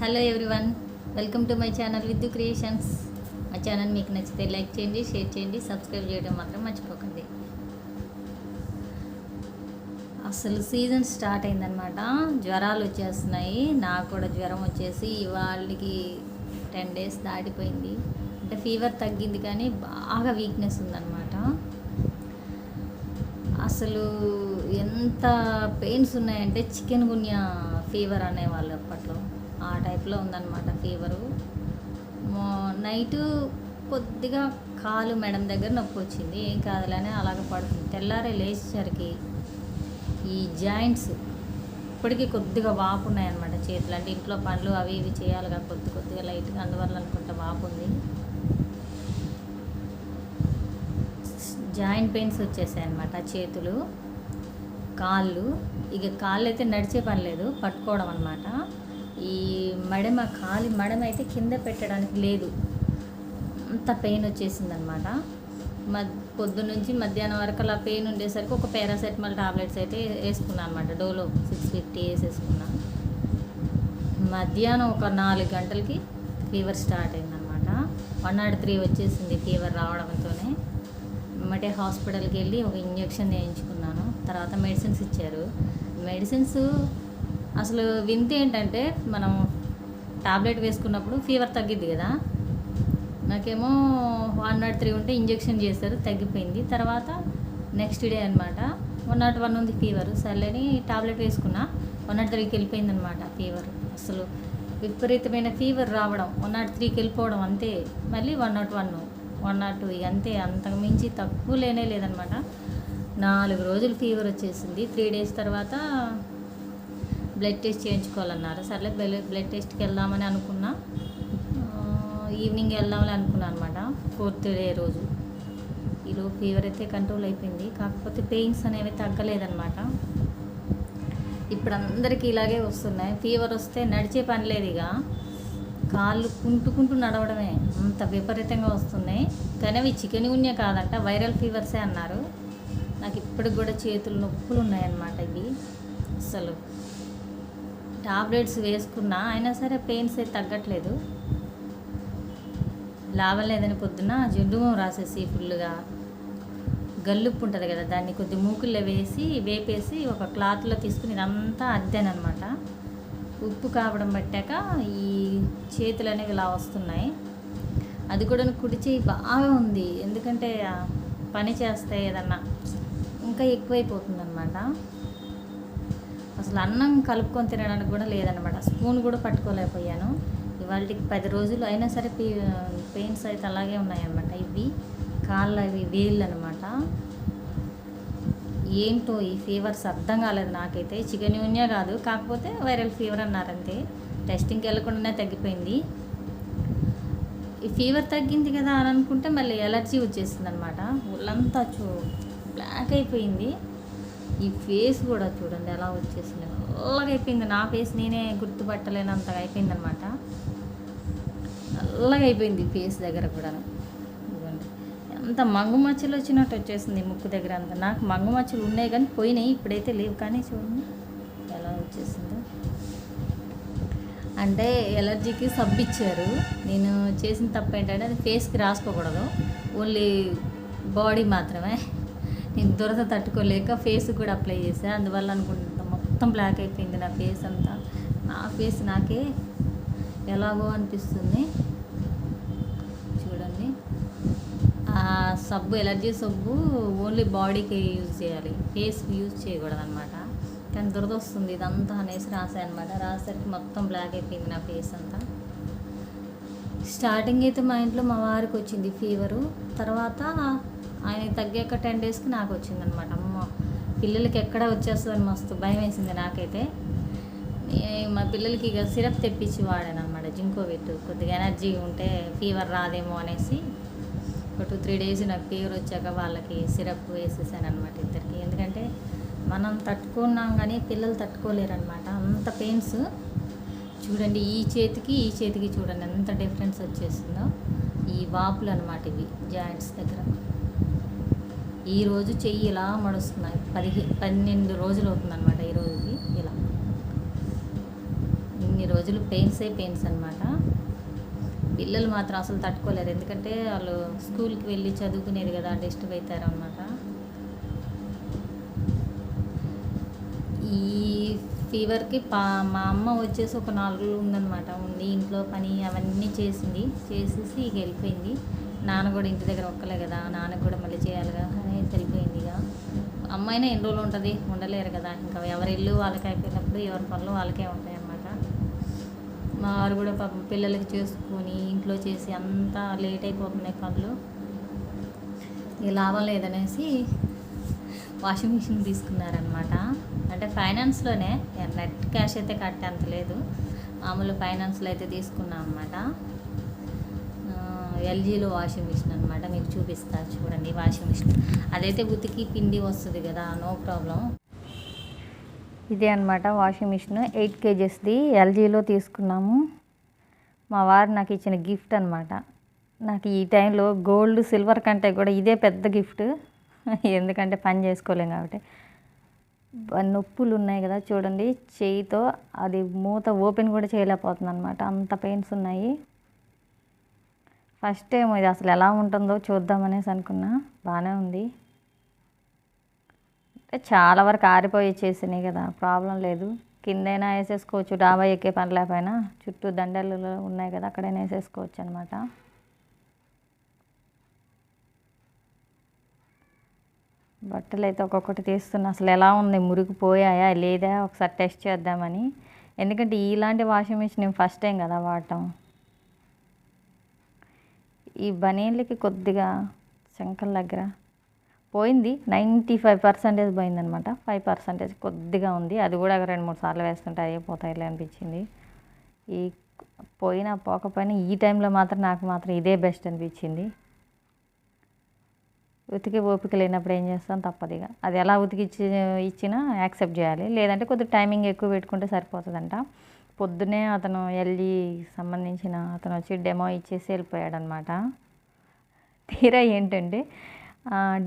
Hello everyone welcome to my channel with creations. మా channel మీకు నచ్చితే లైక్ చేయండి షేర్ చేయండి సబ్స్క్రైబ్ చేయడం మాత్రం మర్చిపోకండి. అసలు సీజన్ స్టార్ట్ అయిందనమాట జ్వరాలు వచ్చేస్తున్నాయి. నాకు కూడా జ్వరం వచ్చేసి ఇవాళకి టెన్ డేస్ దాటిపోయింది. అంటే ఫీవర్ తగ్గింది కానీ బాగా వీక్నెస్ ఉందన్నమాట. అసలు ఎంత పెయిన్స్ ఉన్నాయంటే చికెన్ గున్యా ఫీవర్ అనేవాళ్ళు అప్పట్లో. ఆ టైప్లో ఉందన్నమాట ఫీవరు. నైటు కొద్దిగా కాలు మెడం దగ్గర నొప్పి వచ్చింది. ఏం కాదులనే అలాగ పడుతుంది. తెల్లారే లేచేసరికి ఈ జాయింట్స్ ఇప్పటికీ కొద్దిగా వాపు ఉన్నాయన్నమాట చేతులు. అంటే ఇంట్లో పనులు అవి ఇవి చేయాలిగా కొద్ది కొద్దిగా లైట్గా అందువల్ల అనుకుంటా వాపు ఉంది. జాయింట్ పెయిన్స్ వచ్చేసాయి అనమాట చేతులు కాళ్ళు. ఇక కాళ్ళు అయితే నడిచే పని లేదు పట్టుకోవడం అనమాట ఈ మడమ కాలి మడమ అయితే కింద పెట్టడానికి లేదు. అంత పెయిన్ వచ్చేసింది అనమాట మద్ మధ్యాహ్నం వరకు అలా పెయిన్ ఉండేసరికి ఒక పారాసెటమాల్ టాబ్లెట్స్ అయితే వేసుకున్నాను అనమాట డోలో సిక్స్ ఫిఫ్టీ వేసేసుకున్నా. మధ్యాహ్నం ఒక నాలుగు గంటలకి ఫీవర్ స్టార్ట్ అయిందనమాట. వన్ నాట్ త్రీ వచ్చేసింది ఫీవర్ రావడంతోనే. మటే హాస్పిటల్కి వెళ్ళి ఒక ఇంజెక్షన్ వేయించుకున్నాను. తర్వాత మెడిసిన్స్ ఇచ్చారు. మెడిసిన్స్ అసలు వింత ఏంటంటే మనం టాబ్లెట్ వేసుకున్నప్పుడు ఫీవర్ తగ్గిద్ది కదా. నాకేమో వన్ నాట్ త్రీ ఉంటే ఇంజెక్షన్ చేశారు తగ్గిపోయింది. తర్వాత నెక్స్ట్ డే అనమాట వన్ నాట్ వన్ ఉంది ఫీవర్. సర్లేని టాబ్లెట్ వేసుకున్నా వన్ నాట్ త్రీకి వెళ్ళిపోయింది అనమాట ఫీవర్. అసలు విపరీతమైన ఫీవర్ రావడం వన్ నాట్ త్రీకి వెళ్ళిపోవడం అంతే. మళ్ళీ one nought one one nought two అంతే. అంతకు మించి తక్కువ లేనే లేదనమాట నాలుగు రోజులు ఫీవర్ వచ్చేసింది. త్రీ డేస్ తర్వాత బ్లడ్ టెస్ట్ చేయించుకోవాలన్నారు. సర్లే బ్లడ్ బ్లడ్ టెస్ట్కి వెళ్దామని అనుకున్నా. ఈవినింగ్ వెళ్దామని అనుకున్నాను అనమాట ఫోర్త్ డే రోజు. ఈలో ఫీవర్ అయితే కంట్రోల్ అయిపోయింది. కాకపోతే పెయిన్స్ అనేవి తగ్గలేదన్నమాట. ఇప్పుడు అందరికీ ఇలాగే వస్తున్నాయి. ఫీవర్ వస్తే నడిచే పని లేదు ఇక. కాళ్ళు కుంటుకుంటూ నడవడమే. అంత విపరీతంగా వస్తున్నాయి. కానీ అవి చికెన్ గున్య కాదంట వైరల్ ఫీవర్సే అన్నారు. నాకు ఇప్పటికి కూడా చేతులు నొప్పులు ఉన్నాయన్నమాట ఇవి. అసలు టాబ్లెట్స్ వేసుకున్నా అయినా సరే పెయిన్స్ అయితే తగ్గట్లేదు. లాభం లేదని పొద్దున జండుమం రాసేసి ఫుల్గా గల్లుప్పు ఉంటుంది కదా దాన్ని కొద్ది మూకుల్లో వేసి వేపేసి ఒక క్లాత్లో తీసుకుని ఇదంతా అద్దానమాట ఉప్పు కావడం పట్టాక ఈ చేతులు అనేవి ఇలా వస్తున్నాయి. అది కూడా కుడి చేయి బాగా ఉంది ఎందుకంటే పని చేస్తే ఏదన్నా ఇంకా ఎక్కువైపోతుంది అనమాట అసలు అన్నం కలుపుకొని తినడానికి కూడా లేదనమాట స్పూన్ కూడా పట్టుకోలేకపోయాను. ఇవాళకి పది రోజులు అయినా సరే పే పెయిన్స్ అయితే అలాగే ఉన్నాయన్నమాట. ఇవి కాళ్ళ అవి వేళ్ళు అనమాట ఏంటో ఈ ఫీవర్స్ అర్థం కాలేదు నాకైతే. చికెన్ యూనియా కాదు. కాకపోతే వైరల్ ఫీవర్ అన్నారంతే. టెస్టింగ్కి వెళ్ళకుండానే తగ్గిపోయింది. ఈ ఫీవర్ తగ్గింది కదా అని అనుకుంటే మళ్ళీ ఎలర్జీ వచ్చేసింది అనమాట ఒళ్ళంతా చూ బ్లాక్ అయిపోయింది. ఈ ఫేస్ కూడా చూడండి ఎలా వచ్చేసింది. నల్లగా అయిపోయింది. నా ఫేస్ నేనే గుర్తుపట్టలేనంతగా అయిపోయింది అనమాట నల్లగా అయిపోయింది ఫేస్ దగ్గర కూడా అంత ఎంత మంగు మచ్చలు వచ్చినట్టు వచ్చేసింది ముక్కు దగ్గర అంతా. నాకు మంగు మచ్చలు ఉన్నాయి కానీ పోయినాయి ఇప్పుడైతే లేవు. కానీ చూడండి ఎలా వచ్చేసిందో. అంటే ఎలర్జీకి సబ్బు ఇచ్చారు. నేను చేసిన తప్పు ఏంటంటే అది ఫేస్కి రాసుకోకూడదు. ఓన్లీ బాడీ మాత్రమే. నేను దురద తట్టుకోలేక ఫేస్ కూడా అప్లై చేశాను అందువల్ల అనుకుంటున్నా మొత్తం బ్లాక్ అయిపోయింది నా ఫేస్ అంతా. నా ఫేస్ నాకే ఎలాగో అనిపిస్తుంది. చూడండి. ఆ సబ్బు ఎలర్జీ సబ్బు ఓన్లీ బాడీకి యూజ్ చేయాలి. ఫేస్ యూజ్ చేయకూడదు అనమాట కానీ దురద వస్తుంది. ఇదంతా అనేసి రాసాయనమాట రాసేసరికి మొత్తం బ్లాక్ అయిపోయింది నా ఫేస్ అంతా. స్టార్టింగ్ అయితే మా ఇంట్లో మా వారికి వచ్చింది ఫీవరు తర్వాత ఆయన తగ్గాక టెన్ డేస్కి నాకు వచ్చిందనమాట అమ్మ పిల్లలకి ఎక్కడ వచ్చేస్తుందని మస్తు భయం వేసింది నాకైతే. మా పిల్లలకి ఇక సిరప్ తెప్పించి వాడాను అనమాట జింకోవిట్ కొద్దిగా ఎనర్జీ ఉంటే ఫీవర్ రాదేమో అనేసి. ఒక టూ త్రీ డేస్ నాకు ఫీవర్ వచ్చాక వాళ్ళకి సిరప్ వేసేసాను అనమాట ఇద్దరికి. ఎందుకంటే మనం తట్టుకున్నాం కానీ పిల్లలు తట్టుకోలేరు అనమాట అంత పెయిన్స్. చూడండి ఈ చేతికి ఈ చేతికి చూడండి ఎంత డిఫరెన్స్ వచ్చేసిందో. ఈ వాపులు అనమాట ఇవి జాయింట్స్ దగ్గర. ఈరోజు చెయ్యి ఇలా మడుస్తున్నాయి. పదిహే పన్నెండు రోజులు అవుతుందన్నమాట ఈ రోజుకి ఇలా. ఇన్ని రోజులు పెయిన్సే పెయిన్స్ అనమాట పిల్లలు మాత్రం అసలు తట్టుకోలేరు. ఎందుకంటే వాళ్ళు స్కూల్కి వెళ్ళి చదువుకునేది కదా డిస్టర్బ్ అవుతారు అనమాట ఈ ఫీవర్కి పా మా అమ్మ వచ్చేసి ఒక నాలుగు రోజులు ఉందన్నమాట. ఉంది ఇంట్లో పని అవన్నీ చేసింది. చేసేసి ఇక వెళ్ళిపోయింది. నాన్న కూడా ఇంటి దగ్గర ఒక్కలే కదా. నాన్నకు కూడా మళ్ళీ చేయాలిగా. అని ఇక అమ్మాయినా ఎన్ని రోజులు ఉంటుంది? ఉండలేరు కదా. ఇంకా ఎవరి ఇల్లు వాళ్ళకి అయిపోయినప్పుడు ఎవరి పనులు వాళ్ళకే ఉంటాయి అన్నమాట మా వారు కూడా పాపం పిల్లలకి చేసుకొని ఇంట్లో చేసి అంతా లేట్ అయిపోతున్నాయి పనులు. ఇక లాభం లేదనేసి వాషింగ్ మిషన్ తీసుకున్నారనమాట అంటే ఫైనాన్స్లోనే. నెట్ క్యాష్ అయితే కట్టేంత లేదు. మామూలు ఫైనాన్స్లో అయితే తీసుకున్నాం అనమాట ఎల్జీలో వాషింగ్ మిషన్ అనమాట మీకు చూపిస్తా చూడండి వాషింగ్ మిషన్. అదైతే ఉతికి పిండి వస్తుంది కదా నో ప్రాబ్లం. ఇదే అనమాట వాషింగ్ మిషన్ ఎయిట్ కేజెస్ది ఎల్జీలో తీసుకున్నాము. మా వారు నాకు ఇచ్చిన గిఫ్ట్ అనమాట నాకు ఈ టైంలో గోల్డ్ సిల్వర్ కంటే కూడా ఇదే పెద్ద గిఫ్ట్. ఎందుకంటే పని చేసుకోలేం కాబట్టి. నొప్పులు ఉన్నాయి కదా చూడండి చేయితో అది మూత ఓపెన్ కూడా చేయలేకపోతుంది అనమాట అంత పెయిన్స్ ఉన్నాయి. ఫస్ట్ టైం ఇది అసలు ఎలా ఉంటుందో చూద్దామనేసి అనుకున్నా. బాగానే ఉంది. అంటే చాలా వరకు ఆరిపోయి వచ్చేసినాయి కదా ప్రాబ్లం లేదు. కిందైనా వేసేసుకోవచ్చు డాబా ఎక్కే పని లేకపోయినా. చుట్టూ దండలు ఉన్నాయి కదా అక్కడైనా వేసేసుకోవచ్చు అనమాట బట్టలు అయితే ఒక్కొక్కటి తీస్తున్నా. అసలు ఎలా ఉంది? మురిగిపోయాయా? లేదా? ఒకసారి టెస్ట్ చేద్దామని. ఎందుకంటే ఇలాంటి వాషింగ్ మిషన్ నేను ఫస్ట్ టైం కదా వాడటం. ఈ బనీన్లకి కొద్దిగా శంకల్ దగ్గర పోయింది. నైంటీ ఫైవ్ పర్సెంటేజ్ పోయిందనమాట ఫైవ్ పర్సెంటేజ్ కొద్దిగా ఉంది. అది కూడా రెండు మూడు సార్లు వేస్తుంటే అయిపోతాయిలే అనిపించింది. ఈ పోయినా పోకపోయినా ఈ టైంలో మాత్రం నాకు మాత్రం ఇదే బెస్ట్ అనిపించింది. ఉతికి ఓపిక లేనప్పుడు ఏం చేస్తాం? తప్పదిగా అది ఎలా ఉతికి ఇచ్చి ఇచ్చినా యాక్సెప్ట్ చేయాలి. లేదంటే కొద్దిగా టైమింగ్ ఎక్కువ పెట్టుకుంటే సరిపోతుందంట. పొద్దునే అతను ఎల్లి సంబంధించిన అతను వచ్చి డెమో ఇచ్చేసి వెళ్ళిపోయాడు అనమాట తీరా ఏంటంటే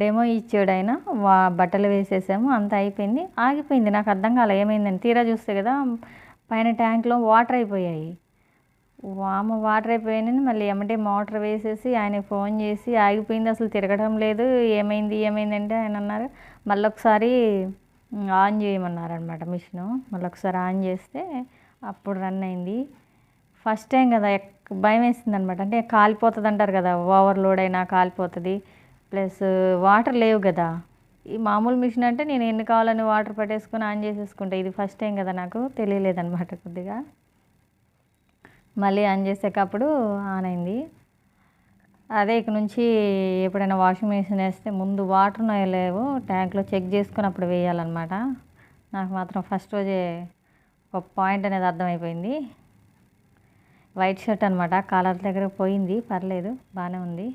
డెమో ఇచ్చాడు ఆయన వా బట్టలు వేసేసాము అంత అయిపోయింది ఆగిపోయింది. నాకు అర్థం కాలే ఏమైందని. తీరా చూస్తే కదా పైన ట్యాంక్లో వాటర్ అయిపోయాయి. వామ వాటర్ అయిపోయానని మళ్ళీ ఎమ్మటే మోటార్ వేసేసి ఆయన ఫోన్ చేసి ఆగిపోయింది అసలు తిరగడం లేదు ఏమైంది ఏమైంది అంటే ఆయన అన్నారు. మళ్ళీ ఒకసారి ఆన్ చేయమన్నారు అనమాట మిషను. మళ్ళీ ఒకసారి ఆన్ చేస్తే అప్పుడు రన్ అయింది. ఫస్ట్ టైం కదా ఎక్- భయం వేసింది అనమాట అంటే కాలిపోతుంది అంటారు కదా ఓవర్లోడ్ అయినా కాలిపోతుంది. ప్లస్ వాటర్ లేవు కదా. ఈ మామూలు మిషన్ అంటే నేను ఎన్ని కావాలని వాటర్ పట్టేసుకుని ఆన్ చేసేసుకుంటా. ఇది ఫస్ట్ టైం కదా నాకు తెలియలేదన్నమాట కొద్దిగా. మళ్ళీ ఆన్ చేసేటప్పుడు ఆన్ అయింది. అదే ఇక నుంచి ఎప్పుడైనా వాషింగ్ మిషన్ వేస్తే ముందు వాటర్ లేవు ట్యాంక్లో చెక్ చేసుకుని అప్పుడు వేయాలన్నమాట. నాకు మాత్రం ఫస్ట్ రోజే ఒక పాయింట్ అనేది అర్థమైపోయింది. వైట్ షర్ట్ అనమాట కాలర్ దగ్గర పోయింది. పర్లేదు బాగానే ఉంది.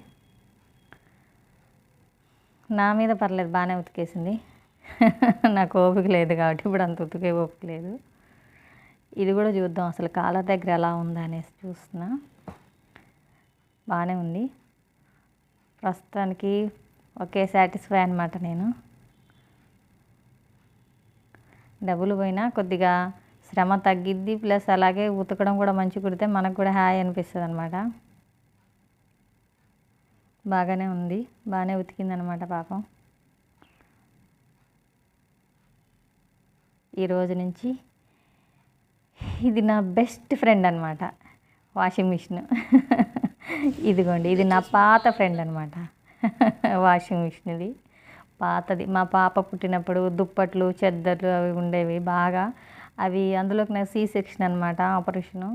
నా మీద పర్లేదు బాగానే ఉతికేసింది. నాకు ఓపిక లేదు కాబట్టి ఇప్పుడు అంత ఉతికే ఓపిక లేదు. ఇది కూడా చూద్దాం అసలు కాలర్ దగ్గర ఎలా ఉందా అనేసి చూస్తున్నా. బాగానే ఉంది. ప్రస్తుతానికి ఒకే సాటిస్ఫై అనమాట నేను. డబ్బులు పోయినా కొద్దిగా శ్రమ తగ్గిద్ది ప్లస్ అలాగే ఉతకడం కూడా మంచి కుడితే మనకు కూడా హాయ్ అనిపిస్తుంది అనమాట బాగానే ఉంది. బాగానే ఉతికింది అనమాట పాపం ఈరోజు నుంచి ఇది నా బెస్ట్ ఫ్రెండ్ అనమాట వాషింగ్ మిషన్. ఇదిగోండి ఇది నా పాత ఫ్రెండ్ అనమాట వాషింగ్ మిషన్ ఇది పాతది. మా పాప పుట్టినప్పుడు దుప్పట్లు చెద్దర్లు అవి ఉండేవి బాగా. అవి అందులోకి నాకు సీ సెక్షన్ అనమాట ఆపరేషను.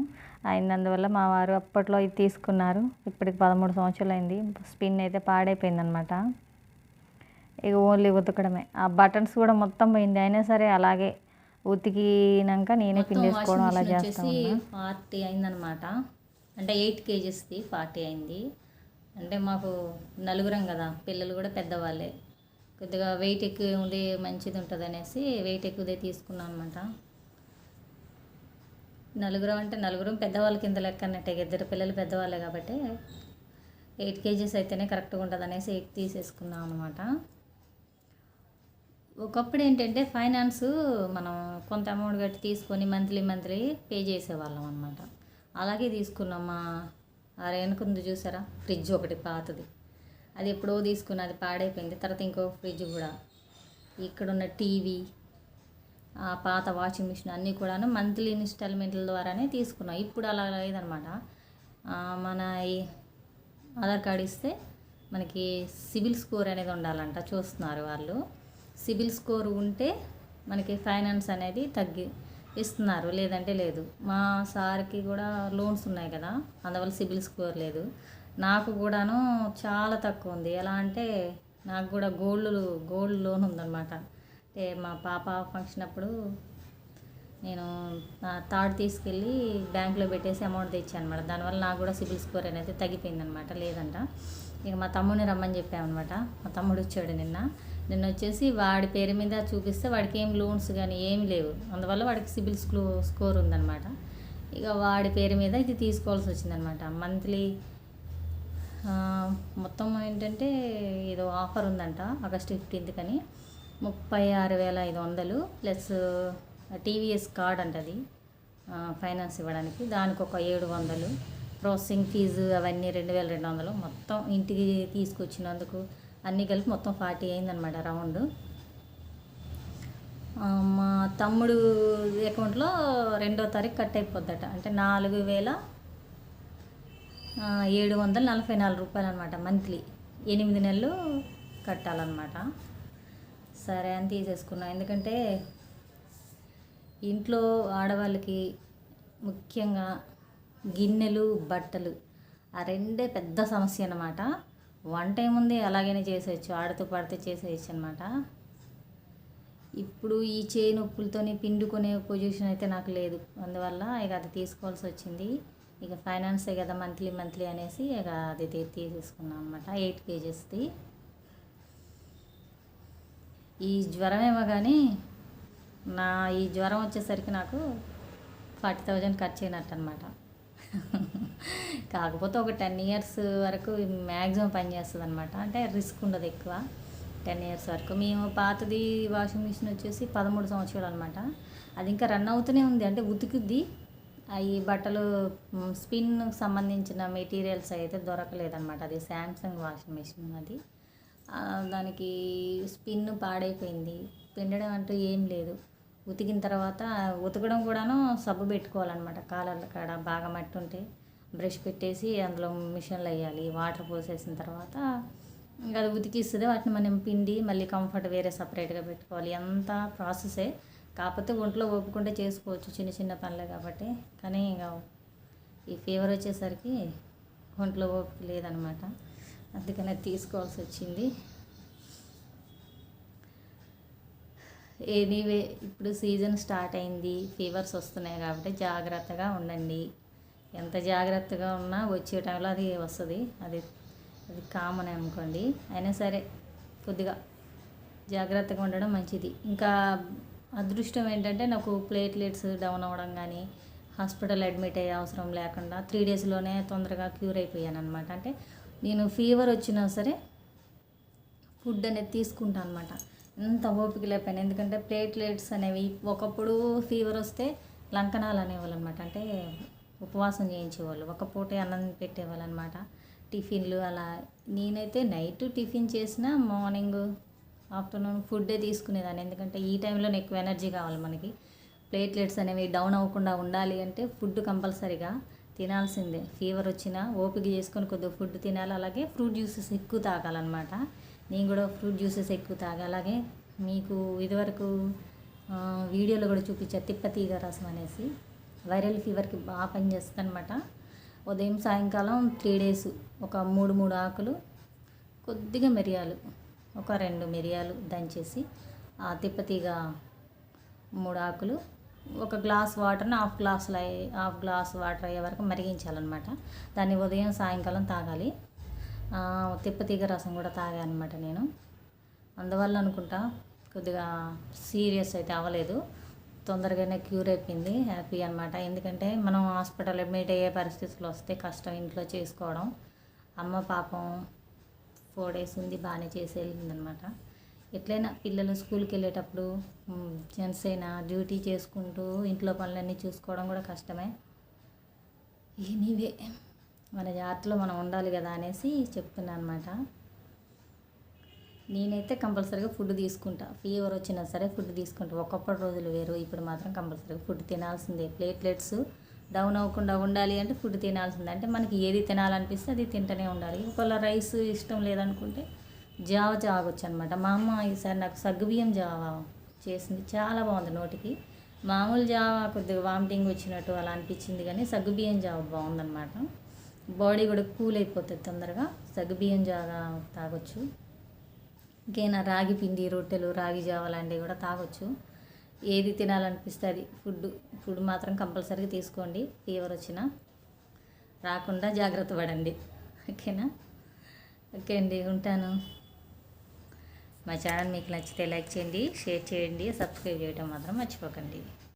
అయినందువల్ల మా వారు అప్పట్లో ఇది తీసుకున్నారు. ఇప్పటికి పదమూడు సంవత్సరాలు అయింది స్పిన్ అయితే పాడైపోయింది అనమాట ఇక ఓన్లీ ఉతకడమే. ఆ బటన్స్ కూడా మొత్తం పోయింది. అయినా సరే అలాగే ఉతికినాక నేనే పిండేసుకోవడం అలా చేస్తా ఉన్నా. ఫార్టీ అయిందనమాట అంటే ఎయిట్ కేజెస్ది ఫార్టీ అయింది. అంటే మాకు నలుగురం కదా పిల్లలు కూడా పెద్దవాళ్ళే. కొద్దిగా వెయిట్ ఎక్కువ ఉంది మంచిది ఉంటుంది అనేసి వెయిట్ ఎక్కువదే తీసుకున్నాం అనమాట నలుగురం అంటే నలుగురం పెద్దవాళ్ళ కింద లెక్క అన్నట్టే. ఇద్దరు పిల్లలు పెద్దవాళ్ళే కాబట్టి ఎయిట్ కేజీస్ అయితేనే కరెక్ట్గా ఉంటుంది అనేసి ఎయిట్ తీసేసుకున్నాం అనమాట ఒకప్పుడు ఏంటంటే ఫైనాన్స్ మనం కొంత అమౌంట్ కట్టి తీసుకొని మంత్లీ మంత్లీ పే చేసేవాళ్ళం అనమాట అలాగే తీసుకున్నాం మా ఆ వెనుకుంది చూసారా? ఫ్రిడ్జ్ ఒకటి పాతది. అది ఎప్పుడో తీసుకున్న అది పాడైపోయింది. తర్వాత ఇంకో ఫ్రిడ్జ్ కూడా. ఇక్కడున్న టీవీ పాత వాషింగ్ మిషన్ అన్నీ కూడాను మంత్లీ ఇన్స్టాల్మెంట్ల ద్వారానే తీసుకున్నాం. ఇప్పుడు అలా లేదనమాట. మన ఈ ఆధార్ కార్డు ఇస్తే మనకి సిబిల్ స్కోర్ అనేది ఉండాలంట చూస్తున్నారు వాళ్ళు. సిబిల్ స్కోర్ ఉంటే మనకి ఫైనాన్స్ అనేది తగ్గి ఇస్తున్నారు లేదంటే లేదు. మా సార్కి కూడా లోన్స్ ఉన్నాయి కదా అందువల్ల సిబిల్ స్కోర్ లేదు. నాకు కూడాను చాలా తక్కువ ఉంది. ఎలా అంటే నాకు కూడా గోల్డ్ గోల్డ్ లోన్ ఉందన్నమాట మా పాప ఫంక్షన్ అప్పుడు నేను థర్డ్ తీసుకెళ్ళి బ్యాంక్లో పెట్టేసి అమౌంట్ తెచ్చాను అనమాట దానివల్ల నాకు కూడా సిబిల్ స్కోర్ అనేది తగ్గిపోయింది అనమాట లేదంట. ఇక మా తమ్ముడిని రమ్మని చెప్పామన్నమాట. మా తమ్ముడు వచ్చాడు నిన్న. నిన్న వచ్చేసి వాడి పేరు మీద చూపిస్తే వాడికి ఏం లోన్స్ కానీ ఏమి లేవు. అందువల్ల వాడికి సిబిల్ స్కో స్కోర్ ఉందన్నమాట. ఇక వాడి పేరు మీద ఇది తీసుకోవాల్సి వచ్చిందనమాట మంత్లీ మొత్తం ఏంటంటే ఏదో ఆఫర్ ఉందంట. ఆగస్ట్ ఫిఫ్టీన్త్ కానీ. ముప్పై ఆరు వేల ఐదు వందలు ప్లస్ టీవీఎస్ కార్డ్ అంట అది ఫైనాన్స్ ఇవ్వడానికి దానికి ఒక ఏడు వందలు. ప్రాసెసింగ్ ఫీజు అవన్నీ రెండు వేల రెండు వందలు. మొత్తం ఇంటికి తీసుకొచ్చినందుకు అన్నీ కలిపి మొత్తం ఫార్టీ అయిందనమాట రౌండ్. మా తమ్ముడు అకౌంట్లో రెండో తారీఖు కట్ అయిపోద్దట. అంటే నాలుగు వేల ఏడు వందల నలభై నాలుగు రూపాయలు అనమాట మంత్లీ. ఎనిమిది నెలలు కట్టాలన్నమాట. సరే అని తీసేసుకున్నాను ఎందుకంటే ఇంట్లో ఆడవాళ్ళకి ముఖ్యంగా గిన్నెలు బట్టలు ఆ రెండే పెద్ద సమస్య అనమాట వంట ఏముంది అలాగనే చేసేయచ్చు ఆడుతూ పడితే చేసేయచ్చు అనమాట ఇప్పుడు ఈ చేయి నొప్పులతోని పిండుకునే పొజిషన్ అయితే నాకు లేదు. అందువల్ల ఇక అది తీసుకోవాల్సి వచ్చింది. ఇక ఫైనాన్సే కదా మంత్లీ మంత్లీ అనేసి ఇక అది తీసేసుకున్నాం అనమాట ఎయిట్ కేజెస్ది ఈ జ్వరమేమో కానీ నా ఈ జ్వరం వచ్చేసరికి నాకు ఫార్టీ థౌజండ్ ఖర్చు అయినట్టు అనమాట కాకపోతే ఒక టెన్ ఇయర్స్ వరకు మ్యాక్సిమం పనిచేస్తుంది అనమాట అంటే రిస్క్ ఉండదు ఎక్కువ. టెన్ ఇయర్స్ వరకు. మేము పాతది వాషింగ్ మిషన్ వచ్చేసి పదమూడు సంవత్సరాలు అనమాట అది ఇంకా రన్ అవుతూనే ఉంది. అంటే ఉతుకుద్ది. ఈ బట్టలు స్పిన్కి స్పిన్ సంబంధించిన మెటీరియల్స్ అయితే దొరకలేదన్నమాట అది శాంసంగ్ వాషింగ్ మిషన్ అది. దానికి స్పిన్ పాడైపోయింది. పిండడం అంటూ ఏం లేదు. ఉతికిన తర్వాత ఉతకడం కూడాను సబ్బు పెట్టుకోవాలన్నమాట. కాలర్ల కాడ బాగా మట్టి ఉంటే బ్రష్ పెట్టేసి అందులో మిషన్లు వేయాలి. వాటర్ పోసేసిన తర్వాత ఇంకా అది ఉతికిస్తుంది. వాటిని మనం పిండి మళ్ళీ కంఫర్ట్ వేరే సపరేట్గా పెట్టుకోవాలి. అంతా ప్రాసెసే కాకపోతే ఒంట్లో ఒప్పుకుంటే చేసుకోవచ్చు. చిన్న చిన్న పనులే కాబట్టి. కానీ ఇక ఈ ఫీవర్ వచ్చేసరికి ఒంట్లో ఓపిక లేదనమాట అందుకనే తీసుకోవాల్సి వచ్చింది ఎనీవే ఇప్పుడు సీజన్ స్టార్ట్ అయింది. ఫీవర్స్ వస్తున్నాయి కాబట్టి జాగ్రత్తగా ఉండండి. ఎంత జాగ్రత్తగా ఉన్నా వచ్చే టైంలో అది వస్తుంది. అది అది కామన్ అనుకోండి. అయినా సరే కొద్దిగా జాగ్రత్తగా ఉండడం మంచిది. ఇంకా అదృష్టం ఏంటంటే నాకు ప్లేట్లెట్స్ డౌన్ అవ్వడం కానీ హాస్పిటల్ అడ్మిట్ అయ్యే అవసరం లేకుండా త్రీ డేస్లోనే తొందరగా క్యూర్ అయిపోయాను అనమాట అంటే నేను ఫీవర్ వచ్చినా సరే ఫుడ్ అనేది తీసుకుంటాను అనమాట ఎంత ఓపిక లేకపోయినా. ఎందుకంటే ప్లేట్లెట్స్ అనేవి ఒకప్పుడు ఫీవర్ వస్తే లంకనాలు అనేవాళ్ళు అనమాట అంటే ఉపవాసం చేయించేవాళ్ళు. ఒక పూటే అన్నం పెట్టేవాళ్ళు అనమాట టిఫిన్లు అలా. నేనైతే నైట్ టిఫిన్ చేసిన మార్నింగ్ ఆఫ్టర్నూన్ ఫుడ్డే తీసుకునేదాన్ని. ఎందుకంటే ఈ టైంలో ఎక్కువ ఎనర్జీ కావాలి మనకి. ప్లేట్లెట్స్ అనేవి డౌన్ అవ్వకుండా ఉండాలి అంటే ఫుడ్ కంపల్సరీగా. తినాల్సిందే. ఫీవర్ వచ్చినా ఓపిక చేసుకొని కొద్దిగా ఫుడ్ తినాలి. అలాగే ఫ్రూట్ జ్యూసెస్ ఎక్కువ తాగాలన్నమాట. నేను కూడా ఫ్రూట్ జ్యూసెస్ ఎక్కువ తాగా. అలాగే మీకు ఇదివరకు వీడియోలో కూడా చూపించా తిప్పతీగ రసం అనేసి. వైరల్ ఫీవర్కి బాగా పనిచేస్తుంది అనమాట ఉదయం సాయంకాలం త్రీ డేస్ ఒక మూడు మూడు ఆకులు కొద్దిగా మిరియాలు ఒక రెండు మిరియాలు దంచేసి ఆ తిప్పతీగ మూడు ఆకులు ఒక గ్లాస్ వాటర్ని half glass half glass water అయ్యే వరకు మరిగించాలన్నమాట. దాన్ని ఉదయం సాయంకాలం తాగాలి. తిప్పతీగ రసం కూడా తాగానమాట నేను. అందువల్ల అనుకుంటా కొద్దిగా సీరియస్ అయితే అవ్వలేదు. తొందరగానే క్యూర్ అయిపోయింది హ్యాపీ అనమాట ఎందుకంటే మనం హాస్పిటల్ అడ్మిట్ అయ్యే పరిస్థితులు వస్తే కష్టం ఇంట్లో చేసుకోవడం. అమ్మ పాపం ఫోర్ డేస్ ఉంది బాగానే చేసి వెళ్ళిందనమాట ఎట్లయినా పిల్లలు స్కూల్కి వెళ్ళేటప్పుడు జెంట్స్ అయినా డ్యూటీ చేసుకుంటూ ఇంట్లో పనులన్నీ చూసుకోవడం కూడా కష్టమే. ఎనీవే మన జాగ్రత్తలో మనం ఉండాలి కదా అనేసి చెప్తున్నాను అనమాట నేనైతే కంపల్సరీగా ఫుడ్ తీసుకుంటా. ఫీవర్ వచ్చినా సరే ఫుడ్ తీసుకుంటా. ఒక్కొక్కటి రోజులు వేరు ఇప్పుడు మాత్రం కంపల్సరీగా ఫుడ్ తినాల్సిందే. ప్లేట్లెట్స్ డౌన్ అవ్వకుండా ఉండాలి అంటే ఫుడ్ తినాల్సిందే. అంటే మనకి ఏది తినాలనిపిస్తే అది తింటూనే ఉండాలి. ఒకవేళ రైస్ ఇష్టం లేదనుకుంటే జావ తాగొచ్చు అనమాట మా అమ్మ ఈసారి నాకు సగ్గుబియ్యం జావ చేసింది. చాలా బాగుంది నోటికి. మామూలు జావ కొద్దిగా వామిటింగ్ వచ్చినట్టు అలా అనిపించింది కానీ సగ్గుబియ్యం జావ బాగుందన్నమాట. బాడీ కూడా కూల్ అయిపోతుంది తొందరగా. సగ్గుబియ్యం జావ తాగొచ్చు. ఇంకేనా? రాగి పిండి రొట్టెలు రాగి జావ లాంటివి కూడా తాగొచ్చు. ఏది తినాలనిపిస్తే అది. ఫుడ్ ఫుడ్ మాత్రం కంపల్సరీగా తీసుకోండి. ఫీవర్ వచ్చినా రాకుండా జాగ్రత్త పడండి. ఓకేనా? ఓకే అండి ఉంటాను. మా ఛానల్ మీకు నచ్చితే లైక్ చేయండి షేర్ చేయండి సబ్స్క్రైబ్ చేయడం మాత్రం మర్చిపోకండి.